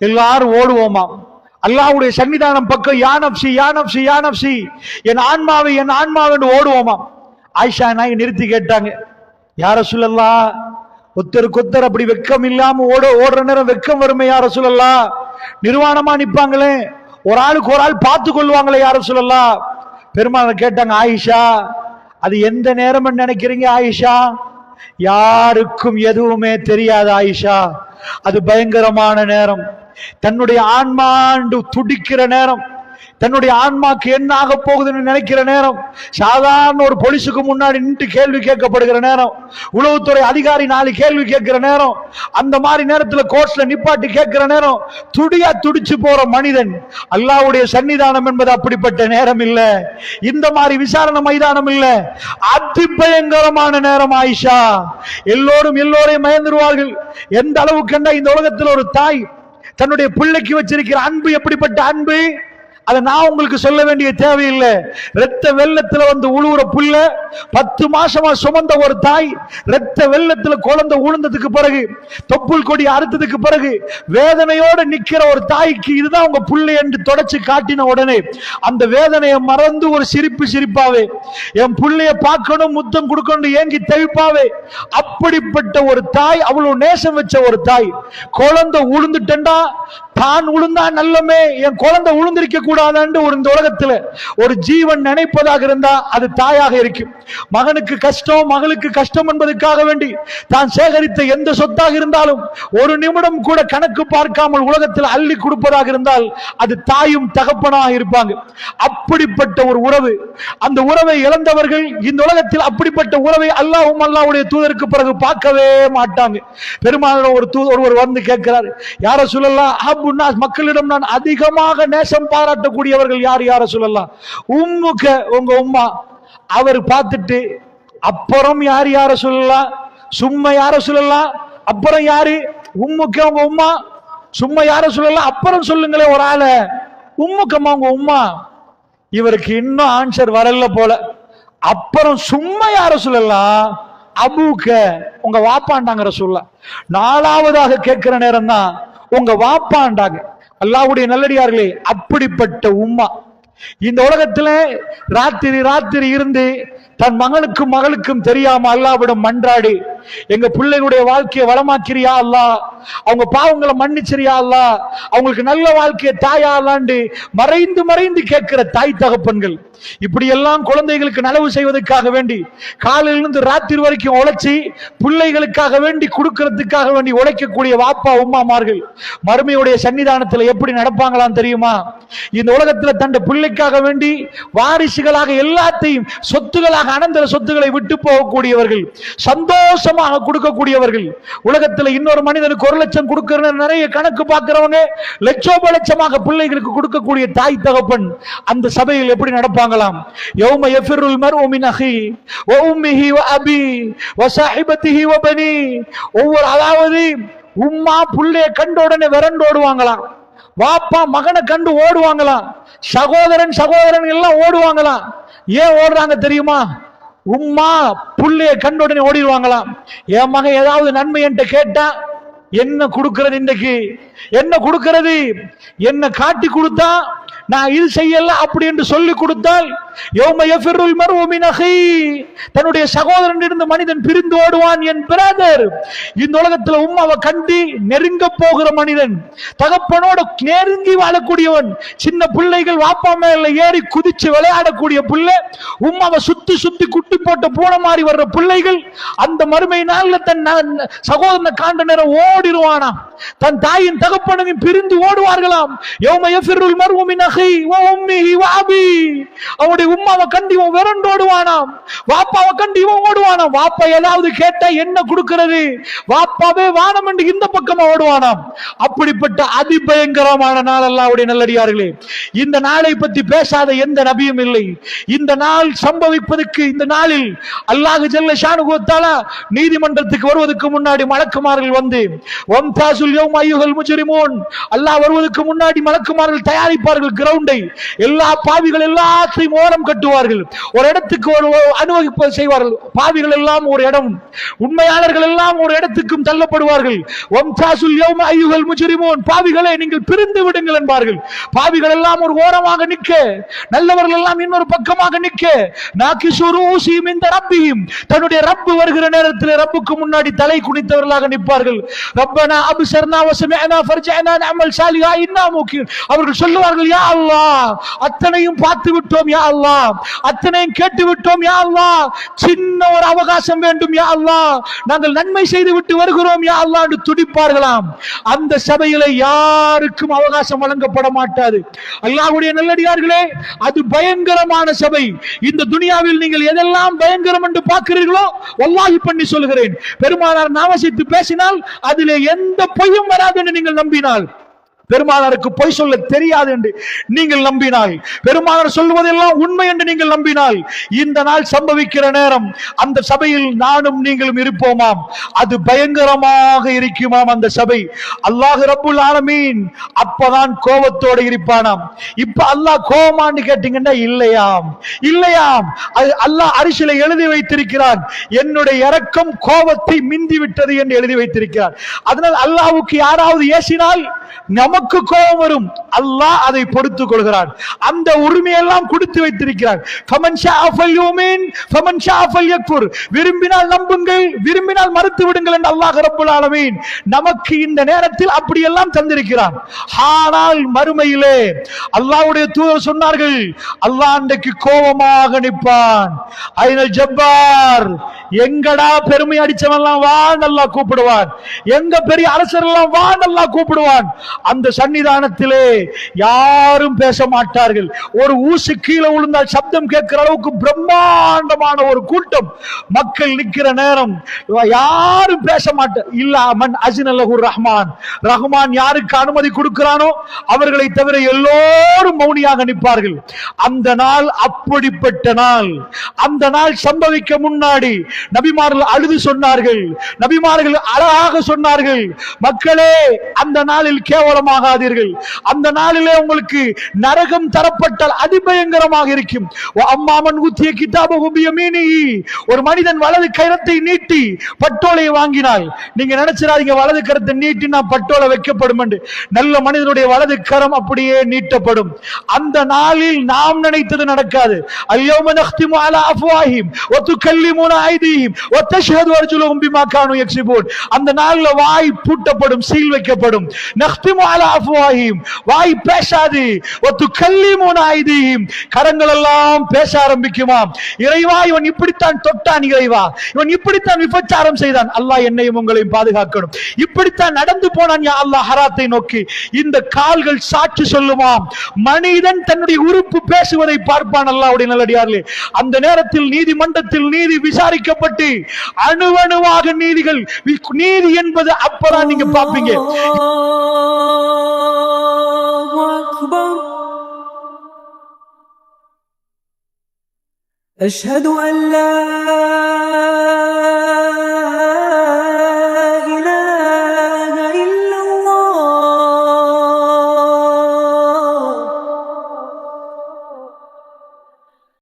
எல்லாரும் ஓடுவோமா அல்லாஹ்வுடைய சன்னிதானம் பக்கம் யானப்சி யானப்சி யானப்சி என் ஆன்மாவை என் ஆன்மாவென்று ஓடுவோமா ஆயிஷா நாய் நிறுத்தி கேட்டாங்க. யார சொல்லலாம் ஒத்தர் கொத்தர் அப்படி வெக்கம் இல்லாம ஓட ஓடுற நேரம் வெக்கம் வருமே யார சொல்லலாம் நிர்வாணமா நிப்பாங்களே. ஒரு ஆளுக்கு ஒரு ஆள் பார்த்து கொள்வாங்களே யார சொல்லலாம் பெருமாள் கேட்டாங்க ஆயிஷா அது எந்த நேரம் நினைக்கிறீங்க ஆயிஷா? யாருக்கும் எதுவுமே தெரியாது ஆயிஷா. அது பயங்கரமான நேரம். தன்னுடைய ஆன்மாண்டு துடிக்கிற நேரம். தன்னுடைய ஆன்மாக்கு என்ன ஆக போகுதுன்னு நினைக்கிற நேரம் சாதாரண ஒரு போலீஸுக்கு முன்னாடி நின்று கேள்வி கேட்கப்படுகிற நேரம் உளவுத்துறை அதிகாரி நாலு கேள்வி கேட்கிற நேரம் அந்த மாதிரி நேரத்தில் கோர்ட்ல நிப்பாட்டி கேட்கிற நேரம் துடியா துடிச்சு போற மனிதன் அல்லாவுடைய சன்னிதானம் என்பது அப்படிப்பட்ட நேரம் இல்லை. இந்த மாதிரி விசாரணை மைதானம் இல்லை. அதிபயங்கரமான நேரம் ஆயிஷா. எல்லோரும் எல்லோரையும் மயந்துருவார்கள். எந்த அளவுக்கு இந்த உலகத்தில் ஒரு தாய் தன்னுடைய பிள்ளைக்கு வச்சிருக்கிற அன்பு எப்படிப்பட்ட அன்பு? அதை நான் உங்களுக்கு சொல்ல வேண்டிய தேவையில்லை. ரத்த வெள்ளத்துல வந்து உழுவுற புள்ள பத்து மாசமா சுமந்த ஒரு தாய் ரத்த வெள்ளத்துல குழந்தை உழுந்ததுக்கு பிறகு தொப்புள் கொடி அறுத்ததுக்கு பிறகு வேதனையோடு நிக்கிற ஒரு தாய்க்கு இதுதான் உங்க புள்ளை என்று தொடச்சு காட்டின உடனே அந்த வேதனையை மறந்து ஒரு சிரிப்பு சிரிப்பாவே என் புள்ளைய பார்க்கணும் முத்தம் கொடுக்கணும் ஏங்கி தவிப்பாவே அப்படிப்பட்ட ஒரு தாய் அவ்வளவு நேசம் வச்ச ஒரு தாய் குழந்தை உளுந்துட்டா தான் உளுந்தா நல்லமே என் குழந்தை உளுந்திருக்க கூடாதான்னு ஒரு இந்த உலகத்துல ஒரு ஜீவன் நினைப்பதாக இருந்தா அது தாயாக இருக்கும். மகனுக்கு கஷ்டம் மகளுக்கு கஷ்டம் என்பதற்காக வேண்டி தான் சேகரித்த எந்த சொத்தாக இருந்தாலும் ஒரு நிமிடம் கூட கணக்கு பார்க்காமல் உலகத்தில் அள்ளி கொடுப்பதாக இருந்தால் அது தாயும் தகப்பனாக இருப்பாங்க. அப்படிப்பட்ட ஒரு உறவு அந்த உறவை இழந்தவர்கள் இந்த உலகத்தில் அப்படிப்பட்ட உறவை அல்லாஹ்வும் அல்லாவுடைய தூதருக்கு பிறகு பார்க்கவே மாட்டாங்க. பெருமாள் ஒரு தூ ஒருவர் வந்து கேட்கிறார் யார சொல்லலாம் மக்களிடம் நான் அதிகமாக நேசம் பாராட்டக்கூடியவர்கள் யார் யார சொல்லலாம் உம்முக்க உங்க உம்மா அவர் பார்த்துட்டு அப்புறம் யார் யார சொல்லலாம் சும்மா யார சொல்லலாம் அப்புறம் யாரு? உம்முக்க உங்க உம்மா? சும்மா யார சொல்லலாம் அப்புறம் சொல்லுங்களேன் ஒரு ஆளை. உம்முக்கம்மா உங்க உம்மா? இவருக்கு இன்னும் ஆன்சர் வரல போல. அப்புறம் சும்மா யார சொல்லலாம் அபூக்க உங்க வாப்பாண்டாங்கிற சொல்ல நாலாவதாக கேட்கிற நேரம் தான் உங்க வாப்பாண்டாங்க. அல்லாவுடைய நல்லடியார்களே அப்படிப்பட்ட உம்மா. இந்த உலகத்துல ராத்திரி ராத்திரி இருந்து தன் மகனுக்கும் மகளுக்கும் தெரியாம அல்லாவிடம் மன்றாடி. எங்க பிள்ளைகளுடைய வாழ்க்கையை வளமாக்கிறியா அல்லா அவங்க பாவங்களை மன்னிச்சிரியா அல்லா அவங்களுக்கு நல்ல வாழ்க்கையை தாயா அல்லாண்டு மறைந்து மறைந்து கேட்கிற தாய் தகப்பன்கள். இப்படி எல்லாம் குழந்தைகளுக்கு நலவு செய்வதற்காக வேண்டி காலையிலிருந்து ராத்திரி வரைக்கும் உழைச்சி பிள்ளைகளுக்காக வேண்டி கொடுக்கறதுக்காக வேண்டி உழைக்கக்கூடிய வாப்பா உமாமார்கள் மறுமையுடைய சன்னிதானத்தில் எப்படி நடப்பாங்களாம் தெரியுமா? இந்த உலகத்தில் தன் பிள்ளைக்காக வேண்டி வாரிசுகளாக எல்லாத்தையும் சொத்துகளாக அனந்தர சொத்துக்களை விட்டு போகக்கூடியவர்கள் சந்தோஷம் அதிகமாக கொடுக்கக்கூடியவர்கள். உலகத்துல இன்னொரு மனிதனுக்கு ஒரு லட்சம் கொடுக்கிற நிறைய கணக்கு பார்க்கிறவங்க லட்சோப லட்சமாக பிள்ளைகளுக்கு கொடுக்கக்கூடிய தாய் தகப்பன் அந்த சபையில் எப்படி நடப்பாங்களாம்? யௌம எஃபிருல் மர்உ மின் அஹி வ உம்மிஹி வ அபி வ சாஹிபத்திஹி வ பனி. ஒவ்வொரு அதாவது உம்மா புள்ளைய கண்ட உடனே விரண்டு ஓடுவாங்களாம். வாப்பா மகனை கண்டு ஓடுவாங்களாம். சகோதரன் சகோதரன் எல்லாம் ஓடுவாங்களாம். ஏன் ஓடுறாங்க தெரியுமா? உம்மா புள்ளைய கண்டுடனே ஓடிடுவாங்களாம். என் மகன் ஏதாவது நன்மை என்கிட்ட கேட்டா என்ன கொடுக்கிறது இன்னைக்கு? என்ன கொடுக்கிறது? என்ன காட்டி கொடுத்தா நான் இது செய்யல அப்படி என்று சொல்லிக் கொடுத்தால் தன்னுடைய சகோதரன் இருந்து மனிதன் பிரிந்து ஓடுவான் என் பிரதர் இந்த உலகத்துல உம்மாவை கண்டி நெருங்க போகிற மனிதன் தகப்பனோட நெருங்கி வாழக்கூடியவன் சின்ன பிள்ளைகள் வாப்பா மேல ஏறி குதிச்சு விளையாடக்கூடிய பிள்ளை உம்மாவை சுத்தி சுத்தி குட்டி போட்டு பூனை மாதிரி வர்ற பிள்ளைகள் அந்த மறுமை நாள்ல தன் சகோதரனை காண்ட நேரம் ஓடிடுவானா தன் தாயின் தகப்பனையும் பிரிந்து ஓடுவார்களாம். யௌம யஃபிருல் மர்உ உம்மிஹி அவனுடைய உம்மாவை கண்டு இவன் விரண்டு ஓடுவானாம். வாப்பாவை கண்டு இவன் ஓடுவானாம். வாப்பா ஏதாவது கேட்டா என்ன கொடுக்கிறது? வாப்பாவே வானம் என்று இந்த பக்கமா ஓடுவானாம். அப்படிப்பட்ட அதிபயங்கரமான நாள் அல்லாவுடைய நல்லடியார்களே. இந்த நாளை பத்தி பேசாத எந்த நபியும் இல்லை. இந்த நாள் சம்பவிப்பதற்கு இந்த நாளில் அல்லாஹ் ஜெல்ல ஷானுகோத்தாலா நீதிமன்றத்துக்கு வருவதற்கு முன்னாடி மலக்குமார்கள் வந்து வம்தாசுல் யோம் ஐயுகள் முஜரிமோன். அல்லாஹ் வருவதற்கு முன்னாடி மலக்குமார்கள் தயாரிப்பார்கள் கிரவுண்டை எல்லா பாவிகள் எல்லாத்தையும் ஓரம் கட்டுவார்கள். ஒரு இடத்துக்கு ஒரு அனுபவிப்பு செய்வார்கள். பாவிகள் எல்லாம் ஒரு இடம். உண்மையாளர்கள் எல்லாம் ஒரு இடத்துக்கும் தள்ளப்படுவார்கள். ஒம்சாசுல் யௌம ஐயுகல் முஜ்ரிமூன். பாவிகளே நீங்கள் பிரிந்து விடுங்கள் என்பார்கள். பாவிகள் எல்லாம் ஒரு ஓரமாக நிற்க நல்லவர்கள் எல்லாம் இன்னொரு பக்கமாக நிற்க நாக்கிசுரு ஊசியும் இந்த ரப்பியும். தன்னுடைய ரப்பு வருகிற நேரத்தில் ரப்புக்கு முன்னாடி தலை குனித்தவர்களாக நிற்பார்கள். ரப்பனா அப்சர்னா வசமிஅனா ஃபர்ஜஅனா நஅமல் சாலிகா இன்னா முகீன் அவர்கள் சொல்லுவார்கள் யா அல்லாஹ். அத்தனையும் பார்த்து விட்டோம் யா அல்லாஹ். அத்தனையும் கேட்டு விட்டோம் யா அல்லாஹ். சின்ன ஒரு அவகாசம் வேண்டும் யா அல்லாஹ். நாங்கள் நன்மை செய்து விட்டு வருகிறோம் யா அல்லாஹ் என்று துடிப்பார்களாம். அந்த சபையில யாருக்கும் அவகாசம் வழங்கப்பட மாட்டாது. அல்லாஹ்வுடைய நல்லடியார்களே அது பயங்கரமான சபை. இந்த துனியாவில் நீங்கள் எதெல்லாம் பயங்கரம் என்று பார்க்கிறீர்களோ வல்லாஹி பண்ணி சொல்கிறேன். பெருமானார் நாமசித்து பேசினால் அதிலே எந்த பொய்யும் வராது என்று நீங்கள் நம்பினால். பெருமானாருக்கு பொய் சொல்ல தெரியாது என்று நீங்கள் நம்பினால். பெருமானார் சொல்வதெல்லாம் உண்மை என்று நீங்கள் நம்பினால். இந்த நாள் சம்பவிக்கிற நேரம் அந்த சபையில் நானும் நீங்களும் இருப்போமாம். அது பயங்கரமாக இருக்குமாம் அந்த சபை. அல்லாஹ் ரப்புல் ஆலமீன் அப்பதான் கோபத்தோட இருப்பானாம். இப்ப அல்லாஹ் கோபமான்னு கேட்டீங்கன்னா இல்லையாம். இல்லையாம். அது அல்லாஹ் அரிசில எழுதி வைத்திருக்கிறான். என்னுடைய இரக்கம் கோபத்தை மிந்தி விட்டது என்று எழுதி வைத்திருக்கிறார். அதனால் அல்லாஹுக்கு யாராவது ஏசினால் நமக்கு கோபம் வரும். அல்லாஹ் அதை பொறுத்துக் கொள்கிறான். அந்த உரிமையெல்லாம் கொடுத்து வைத்திருக்கிறான். ஃபமன் ஷாஅ ஃபல்யுமின், ஃபமன் ஷாஅ ஃபல்யக்ஃபுர். விரும்பினால் நம்புங்கள் விரும்பினால் மறுத்து விடுங்கள் என்று அல்லாஹ் ரப்பல் ஆலமீன் நமக்கு இந்த நேரத்தில் அப்படியெல்லாம் தந்திருக்கிறான். ஆனால் மறுமையிலே அல்லாஹ்வுடைய தூதர் சொன்னார்கள் அல்லாஹ் அன்றைக்கு கோபமாக நிற்பான். ஐநல் ஜப்பார் எங்கடா பெருமை அடிச்சவன்லாம் வா நல்லா கூப்பிடுவான். எங்க பெரிய அரசர் எல்லாம் வா நல்லா கூப்பிடுவான். அந்த சன்னிதானத்திலே யாரும் பேச மாட்டார்கள் ஒரு ஊசு கீழே விழுந்தால் சப்தம் கேட்கிற அளவுக்கு பிரம்மாண்டமான ஒரு கூட்டம் மக்கள் நிக்கிற நேரம். யாரும் பேச மாட்டார் இல்லாமன் மன் ரஹ்மான். ரஹ்மான் யாருக்கு அனுமதி கொடுக்கிறானோ அவர்களை தவிர எல்லோரும் மௌனியாக நிற்பார்கள். அந்த நாள் அப்படிப்பட்ட நாள். அந்த நாள் சம்பவிக்க முன்னாடி நபிமார்கள் அழுது சொன்னார்கள். நபிமார்கள் அழகாக சொன்னார்கள். மக்களே அந்த நாளில் கேவலமாகாதீர்கள். அந்த நாளிலே உங்களுக்கு நரகம் தரப்பட்டால் அதிபயங்கரமாக இருக்கும். அம்மாமன் ஊத்திய கிதாபகுபிய மீனி ஒரு மனிதன் வலது கரத்தை நீட்டி பட்டோலை வாங்கினால் நீங்க நினைச்சிடாதீங்க வலது கரத்தை நீட்டினா பட்டோலை வைக்கப்படும் என்று. நல்ல மனிதனுடைய வலது கரம் அப்படியே நீட்டப்படும். அந்த நாளில் நாம் நினைத்தது நடக்காது. அல்யௌம நக்திமு அலா அஃப்வாஹிம் வ துகல்லிமுனா ஐதீஹிம் வ தஷ்ஹது அர்ஜுலுஹும் பிமா கானூ யக்ஸிபூன் அந்த நாள்ல வாய் பூட்டப்படும் சீல் வைக்கப்படும். நக்திமு வாய் பேசாது கரங்கள் எல்லாம் பேச ஆரம்பிக்குமாம் இறைவா இவன் இப்படித்தான் தொட்டான் இறைவா. இவன் இப்படித்தான் விபச்சாரம் செய்தான். அல்லாஹ் என்னையும் உங்களையும் பாதுகாக்கணும். இப்படித்தான் நடந்து போனான் யா அல்லாஹ் ஹராத்தை நோக்கி. இந்த கால்கள் சாட்சி சொல்லுமாம் மனிதன் தன்னுடைய உறுப்பு பேசுவதை பார்ப்பான் அல்லாஹ்வுடைய நல்லடியார்களே. அந்த நேரத்தில் நீதிமன்றத்தில் நீதி விசாரிக்கப்பட்டு அணுவணுவாக நீதிகள் நீதி என்பது அப்பதான் நீங்க பாப்பீங்க أكبر. أشهد أن لا